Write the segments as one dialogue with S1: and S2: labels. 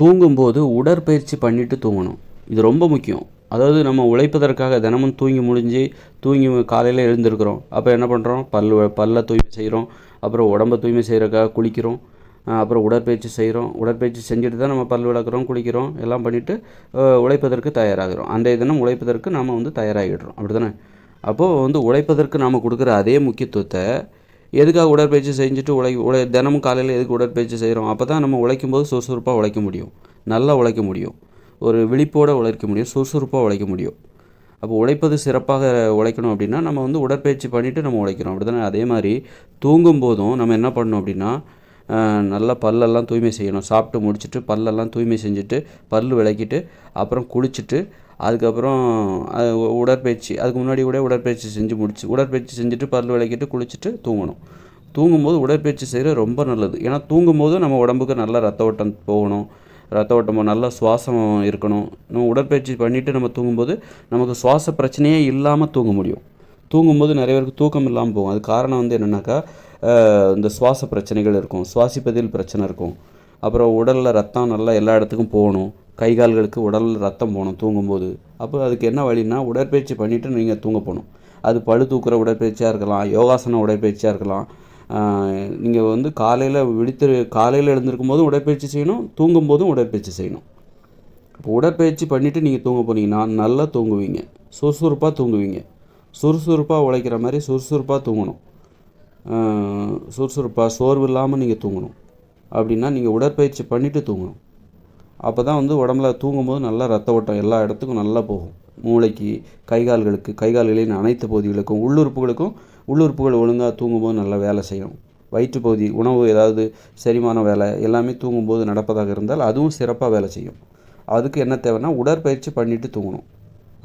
S1: தூங்கும்போது உடற்பயிற்சி பண்ணிவிட்டு தூங்கணும். இது ரொம்ப முக்கியம். அதாவது நம்ம உழைப்பதற்காக தினமும் தூங்கி முடிஞ்சு தூங்கி காலையில் எழுந்திருக்கிறோம். அப்போ என்ன பண்ணுறோம் பல் பல்ல தூய்மை செய்கிறோம் அப்புறம் உடம்ப தூய்மை செய்கிறக்காக குளிக்கிறோம். அப்புறம் உடற்பயிற்சி செய்கிறோம் உடற்பயிற்சி செஞ்சுட்டு தான் நம்ம பல் விளக்குறோம் குளிக்கிறோம். எல்லாம் பண்ணிவிட்டு உழைப்பதற்கு தயாராகிறோம். அந்த தினம் உழைப்பதற்கு நாம் வந்து தயாராகிடுறோம். அப்படி தானே அப்போது வந்து உழைப்பதற்கு நாம் கொடுக்குற அதே முக்கியத்துவத்தை எதுக்காக உடற்பயிற்சி செஞ்சுட்டு உழை உழை தினமும் காலையில் எதுக்கு உடற்பயிற்சி செய்கிறோம் அப்போ தான் நம்ம உழைக்கும் போது சுறுசுறுப்பாக உழைக்க முடியும். நல்லா உழைக்க முடியும். ஒரு விழிப்போடு உழைக்க முடியும். சுறுசுறுப்பாக உழைக்க முடியும். அப்போ உழைப்பது சிறப்பாக உழைக்கணும் அப்படின்னா நம்ம வந்து உடற்பயிற்சி பண்ணிவிட்டு நம்ம உழைக்கிறோம். அப்படி தானே அதே மாதிரி தூங்கும் போதும் நம்ம என்ன பண்ணணும் அப்படின்னா நல்லா பல்லெல்லாம் தூய்மை செய்யணும். சாப்பிட்டு முடிச்சுட்டு பல்லெல்லாம் தூய்மை செஞ்சுட்டு பல் விளக்கிட்டு அப்புறம் குளிச்சுட்டு அதுக்கப்புறம் உடற்பயிற்சி அதுக்கு முன்னாடி கூட உடற்பயிற்சி செஞ்சு முடிச்சு உடற்பயிற்சி செஞ்சுட்டு பல் விளக்கிட்டு குளிச்சுட்டு தூங்கணும். தூங்கும்போது உடற்பயிற்சி செய்கிறது ரொம்ப நல்லது. ஏன்னா தூங்கும்போது நம்ம உடம்புக்கு நல்ல ரத்த ஓட்டம் போகணும். ரத்த ஓட்டமோ நல்ல சுவாசம் இருக்கணும். நம்ம உடற்பயிற்சி பண்ணிவிட்டு நம்ம தூங்கும்போது நமக்கு சுவாச பிரச்சனையே இல்லாமல் தூங்க முடியும். தூங்கும்போது நிறைய பேருக்கு தூக்கம் இல்லாமல் போகும். அது காரணம் வந்து என்னென்னாக்கா இந்த சுவாச பிரச்சனைகள் இருக்கும். சுவாசிப்பதில் பிரச்சனை இருக்கும். அப்புறம் உடலில் ரத்தம் நல்லா எல்லா இடத்துக்கும் போகணும். கை கால்களுக்கு உடலில் ரத்தம் போகணும் தூங்கும்போது. அப்போ அதுக்கு என்ன வழின்னா உடற்பயிற்சி பண்ணிவிட்டு நீங்கள் தூங்க போகணும். அது பழு தூக்குற உடற்பயிற்சியாக இருக்கலாம் யோகாசன உடற்பயிற்சியாக இருக்கலாம். நீங்கள் வந்து காலையில் விழித்து காலையில் எழுந்திருக்கும் போதும் உடற்பயிற்சி செய்யணும் தூங்கும் போதும் உடற்பயிற்சி செய்யணும். இப்போ உடற்பயிற்சி பண்ணிவிட்டு நீங்கள் தூங்க போனீங்கன்னா நல்லா தூங்குவீங்க. சுறுசுறுப்பாக தூங்குவீங்க. சுறுசுறுப்பாக உழைக்கிற மாதிரி சுறுசுறுப்பாக தூங்கணும். சுறுசுறுப்பாக சோர்வு இல்லாமல் நீங்கள் தூங்கணும். அப்படின்னா நீங்கள் உடற்பயிற்சி பண்ணிவிட்டு தூங்கணும். அப்போ தான் வந்து உடம்புல தூங்கும்போது நல்லா ரத்த ஓட்டம் எல்லா இடத்துக்கும் நல்லா போகும். மூளைக்கு கை கால்களுக்கு கை கால்களின் அனைத்து பகுதிகளுக்கும் உள்ளுறுப்புகளுக்கும் உள்ளுறுப்புகள் ஒழுங்காக தூங்கும்போது நல்லா வேலை செய்யும் வயிற்று பகுதி உணவு ஏதாவது செரிமான வேலை எல்லாமே தூங்கும்போது நடப்பதாக இருந்தால் அதுவும் சிறப்பாக வேலை செய்யும். அதுக்கு என்ன தேவைன்னா உடற்பயிற்சி பண்ணிவிட்டு தூங்கணும்.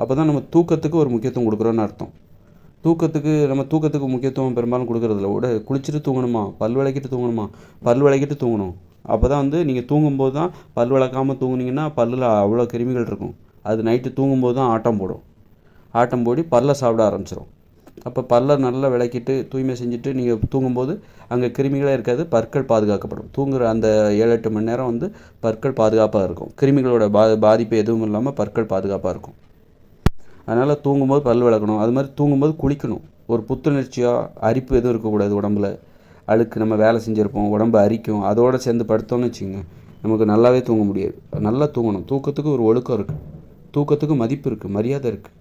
S1: அப்போ தான் நம்ம தூக்கத்துக்கு ஒரு முக்கியத்துவம் கொடுக்குறோன்னு அர்த்தம். தூக்கத்துக்கு நம்ம தூக்கத்துக்கு முக்கியத்துவம் பெரும்பாலும் கொடுக்குறதில்ல. உட குளிச்சுட்டு தூங்கணுமா? பல் விளக்கிட்டு தூங்கணுமா? பல் விளக்கிட்டு தூங்கணும். அப்போ தான் வந்து நீங்கள் தூங்கும்போது தான் பல் விளக்காமல் தூங்குனீங்கன்னா பல்லில் அவ்வளோ கிருமிகள் இருக்கும். அது நைட்டு தூங்கும்போது தான் ஆட்டம் போடும். ஆட்டம் போடி பல்லை சாப்பிட ஆரம்பிச்சிடும் அப்போ பல்லை நல்லா விளக்கிட்டு தூய்மை செஞ்சுட்டு நீங்கள் தூங்கும்போது அங்கே கிருமிகளே இருக்காது பற்கள் பாதுகாக்கப்படும். தூங்குற அந்த ஏழு எட்டு மணி நேரம் வந்து பற்கள் பாதுகாப்பாக இருக்கும். கிருமிகளோட பா பாதிப்பு எதுவும் இல்லாமல் பற்கள் பாதுகாப்பாக இருக்கும். அதனால் தூங்கும்போது பல் விளக்கணும். அது மாதிரி தூங்கும்போது குளிக்கணும். ஒரு புத்துணர்ச்சியாக அரிப்பு எதுவும் இருக்கக்கூடாது உடம்புல. அழுக்கு நம்ம வேலை செஞ்சுருப்போம் உடம்பு அரிக்கும். அதோடு சேர்ந்து படுத்தோன்னு வச்சுங்க நமக்கு நல்லாவே தூங்க முடியாது. நல்லா தூங்கணும். தூக்கத்துக்கு ஒரு ஒழுக்கம் இருக்குது தூக்கத்துக்கு மதிப்பு இருக்குது மரியாதை இருக்குது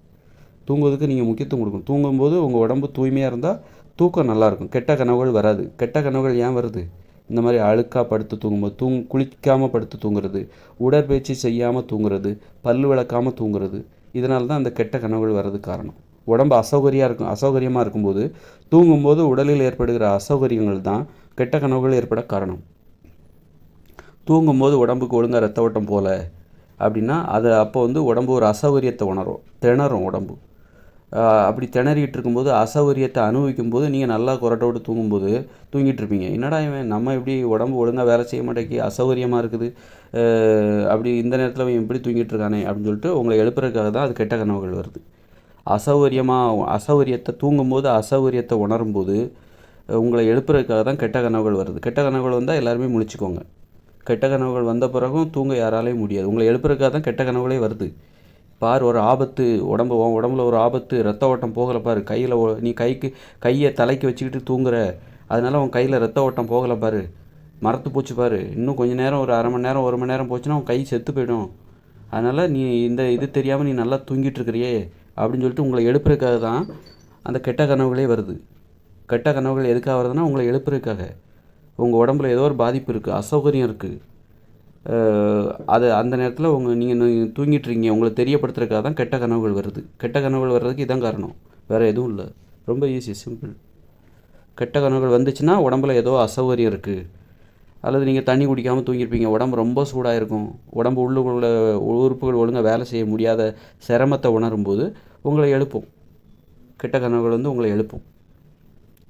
S1: தூங்குவதுக்கு நீங்கள் முக்கியத்துவம் கொடுக்கணும். தூங்கும்போது உங்கள் உடம்பு தூய்மையாக இருந்தால் தூக்கம் நல்லாயிருக்கும் கெட்ட கனவுகள் வராது. கெட்ட கனவுகள் ஏன் வருது? இந்த மாதிரி அழுக்காக படுத்து தூங்கும்போது தூங் குளிக்காமல் படுத்து தூங்குறது உடற்பயிற்சி செய்யாமல் தூங்குறது பல் விளக்காமல் தூங்குறது இதனால தான் அந்த கெட்ட கனவுகள் வர்றது காரணம். உடம்பு அசௌகரியாக இருக்கும் அசௌகரியமாக இருக்கும்போது தூங்கும்போது உடலில் ஏற்படுகிற அசௌகரியங்கள் தான் கெட்ட கனவுகள் ஏற்பட காரணம். தூங்கும்போது உடம்புக்கு ஒழுங்காக ரத்த ஓட்டம் போகல அப்படின்னா அது அப்போ வந்து உடம்பு ஒரு அசௌகரியத்தை உணரும் திணறும் உடம்பு. அப்படி திணறிக்கிட்டு இருக்கும்போது அசௌகரியத்தை அனுபவிக்கும் போது நீங்கள் நல்லா கொரட்டோடு தூங்கும்போது தூங்கிட்டு இருப்பீங்க. என்னடா இவன் நம்ம எப்படி உடம்பு ஒழுங்காக வேலை செய்ய மாட்டேங்கி அசௌகரியமாக இருக்குது அப்படி இந்த நேரத்தில் இவன் எப்படி தூங்கிட்டு இருக்கானே அப்படின்னு சொல்லிட்டு உங்களை எழுப்புறதுக்காக தான் அது கெட்ட கனவுகள் வருது. அசௌகரியமாக அசௌகரியத்தை தூங்கும்போது அசௌகரியத்தை உணரும்போது உங்களை எழுப்புறதுக்காக தான் கெட்ட கனவுகள் வருது. கெட்ட கனவுகள் வந்தால் எல்லாருமே முழிச்சுக்கோங்க. கெட்ட கனவுகள் வந்த பிறகும் தூங்க யாராலையும் முடியாது. உங்களை எழுப்புறதுக்காக தான் கெட்ட கனவுகளே வருது. பார் ஒரு ஆபத்து உடம்பு உன் உடம்புல ஒரு ஆபத்து ரத்த ஓட்டம் போகலை பாரு. கையில் நீ கைக்கு கையை தலைக்கு வச்சுக்கிட்டு தூங்குற. அதனால உன் கையில் ரத்த ஓட்டம் போகலை பாரு. மரத்து போச்சு பாரு. இன்னும் கொஞ்சம் நேரம் ஒரு அரை மணி நேரம் ஒரு மணி நேரம் போச்சுன்னா உன் கை செத்து போயிடும். அதனால் நீ இந்த இது தெரியாமல் நீ நல்லா தூங்கிட்டு இருக்கிறியே அப்படின்னு சொல்லிட்டு உங்களை எழுப்புறதுக்காக தான் அந்த கெட்ட கனவுகளே வருது. கெட்ட கனவுகள் எதுக்காக வருதுன்னா உங்களை எழுப்புறதுக்காக. உங்கள் உடம்புல ஏதோ ஒரு பாதிப்பு இருக்குது அசௌகரியம் இருக்குது அது அந்த நேரத்தில் உங்கள் நீங்கள் தூங்கிட்டுருக்கீங்க உங்களை தெரியப்படுத்துறதுக்காக தான் கெட்ட கனவுகள் வருது. கெட்ட கனவுகள் வர்றதுக்கு இதான் காரணம். வேறு எதுவும் இல்லை. ரொம்ப ஈஸி சிம்பிள் கெட்ட கனவுகள் வந்துச்சுன்னா உடம்புல ஏதோ அசௌகரியம் இருக்குது அல்லது நீங்கள் தண்ணி குடிக்காமல் தூங்கியிருப்பீங்க உடம்பு ரொம்ப சூடாக இருக்கும் உடம்பு உள்ளுக்குள்ள உறுப்புகள் ஒழுங்காக வேலை செய்ய முடியாத சிரமத்தை உணரும்போது உங்களை எழுப்பும். கெட்ட கனவுகள் வந்து உங்களை எழுப்பும்.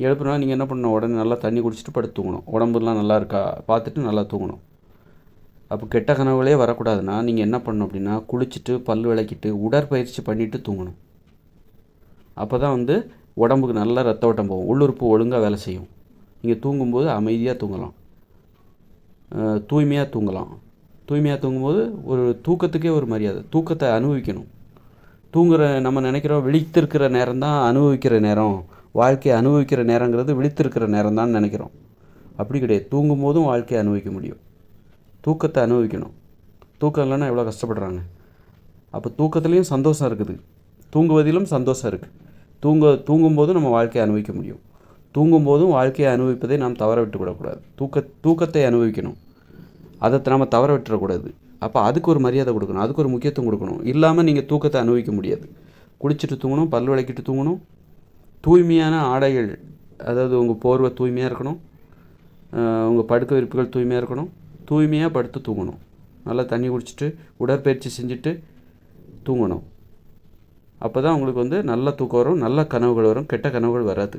S1: எழுப்புனா நீங்கள் என்ன பண்ணணும்? உடனே நல்லா தண்ணி குடிச்சிட்டு படுத்து தூங்கணும். உடம்புலாம் நல்லா இருக்கா? பார்த்துட்டு நல்லா தூங்கணும். அப்போ கெட்ட கனவுகளே வரக்கூடாதுன்னா நீங்கள் என்ன பண்ணணும் அப்படின்னா குளிச்சுட்டு பல் விளக்கிட்டு உடற்பயிற்சி பண்ணிவிட்டு தூங்கணும். அப்போ தான் வந்து உடம்புக்கு நல்ல ரத்த ஓட்டம் போகும். உள்ளுறுப்பு ஒழுங்காக வேலை செய்யும். நீங்கள் தூங்கும்போது அமைதியாக தூங்கலாம். தூய்மையாக தூங்கலாம். தூய்மையாக தூங்கும்போது ஒரு தூக்கத்துக்கே ஒரு மரியாதை. தூக்கத்தை அனுபவிக்கணும். தூங்குற நம்ம நினைக்கிறோம் விழித்திருக்கிற நேரம் தான் அனுபவிக்கிற நேரம். வாழ்க்கையை அனுபவிக்கிற நேரங்கிறது விழித்திருக்கிற நேரம் தான் நினைக்கிறோம். அப்படி கிடையாது. தூங்கும் போதும் வாழ்க்கையை அனுபவிக்க முடியும். தூக்கத்தை அனுபவிக்கணும். தூக்கம் இல்லைன்னா எவ்வளோ கஷ்டப்படுறாங்க? அப்போ தூக்கத்துலேயும் சந்தோஷம் இருக்குது. தூங்குவதிலும் சந்தோஷம் இருக்குது தூங்க தூங்கும்போதும் நம்ம வாழ்க்கையை அனுபவிக்க முடியும். தூங்கும்போதும் வாழ்க்கையை அனுபவிப்பதை நாம் தவற விட்டுவிடக்கூடாது. தூக்க தூக்கத்தை அனுபவிக்கணும். அதை நாம் தவற விட்டுறக்கூடாது. அப்போ அதுக்கு ஒரு மரியாதை கொடுக்கணும். அதுக்கு ஒரு முக்கியத்துவம் கொடுக்கணும். இல்லாமல் நீங்கள் தூக்கத்தை அனுபவிக்க முடியாது. குளிச்சுட்டு தூங்கணும் பல் விளக்கிட்டு தூங்கணும். தூய்மையான ஆடைகள் அதாவது உங்கள் போர்வை தூய்மையாக இருக்கணும். உங்கள் படுக்க விரிப்புகள் தூய்மையாக இருக்கணும். தூய்மையாக படுத்து தூங்கணும். நல்லா தண்ணி குடிச்சிட்டு உடற்பயிற்சி செஞ்சுட்டு தூங்கணும். அப்போ தான் உங்களுக்கு வந்து நல்ல தூக்கம் வரும் நல்ல கனவுகள் வரும் கெட்ட கனவுகள் வராது.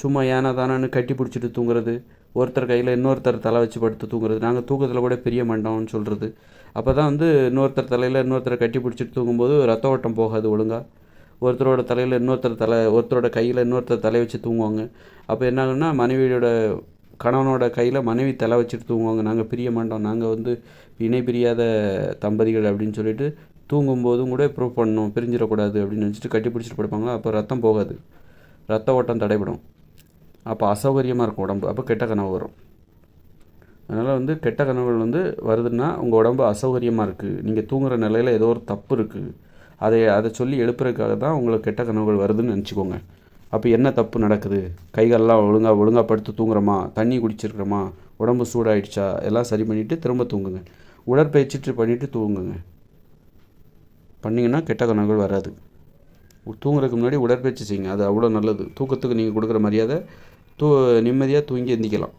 S1: சும்மா ஏனா தானான்னு கட்டி பிடிச்சிட்டு தூங்குறது ஒருத்தர் கையில் இன்னொருத்தர் தலை வச்சு படுத்து தூங்குறது நாங்கள் தூக்கத்தில் கூட பெரிய மண்டபம்னு சொல்கிறது அப்போ தான் வந்து இன்னொருத்தர் தலையில் இன்னொருத்தரை கட்டி பிடிச்சிட்டு தூங்கும்போது ரத்த ஓட்டம் போகாது ஒழுங்காக ஒருத்தரோட தலையில் இன்னொருத்தர் தலை ஒருத்தரோட கையில் இன்னொருத்தர் தலை வச்சு தூங்குவாங்க. அப்போ என்ன ஆகுன்னா மனைவியோட கணவனோட கையில் மனைவி தலை வச்சுட்டு தூங்குவாங்க. நாங்கள் பிரிய மாட்டோம். நாங்கள் வந்து இணை பிரியாத தம்பதிகள் அப்படின்னு சொல்லிட்டு தூங்கும்போதும் கூட ப்ரூவ் பண்ணணும். பிரிஞ்சிடக்கூடாது அப்படின்னு நினச்சிட்டு கட்டி பிடிச்சிட்டு படுப்பாங்க அப்போ ரத்தம் போகாது. ரத்த ஓட்டம் தடைபடும். அப்போ அசௌகரியமாக இருக்கும் உடம்பு. அப்போ கெட்ட கனவு வரும். அதனால் வந்து கெட்ட கனவுகள் வந்து வருதுன்னா உங்கள் உடம்பு அசௌகரியமாக இருக்குது நீங்கள் தூங்குகிற நிலையில் ஏதோ ஒரு தப்பு இருக்குது அதை அதை சொல்லி எழுப்புறதுக்காக தான் உங்களுக்கு கெட்ட கனவுகள் வருதுன்னு நினச்சிக்கோங்க. அப்போ என்ன தப்பு நடக்குது? கைகள்லாம் ஒழுங்காக ஒழுங்காக படுத்து தூங்குறோமா? தண்ணி குடிச்சிருக்கிறோமா? உடம்பு சூடாயிடுச்சா? எல்லாம் சரி பண்ணிவிட்டு திரும்ப தூங்குங்க. உடற்பயிற்சி பண்ணிவிட்டு தூங்குங்க. பண்ணிங்கன்னா கெட்ட கணங்கள் வராது. தூங்குறதுக்கு முன்னாடி உடற்பயிற்சி செய்யுங்க. அது அவ்வளோ நல்லது. தூக்கத்துக்கு நீங்கள் கொடுக்குற மரியாதை தூ நிம்மதியாக தூங்கி எந்திக்கலாம்.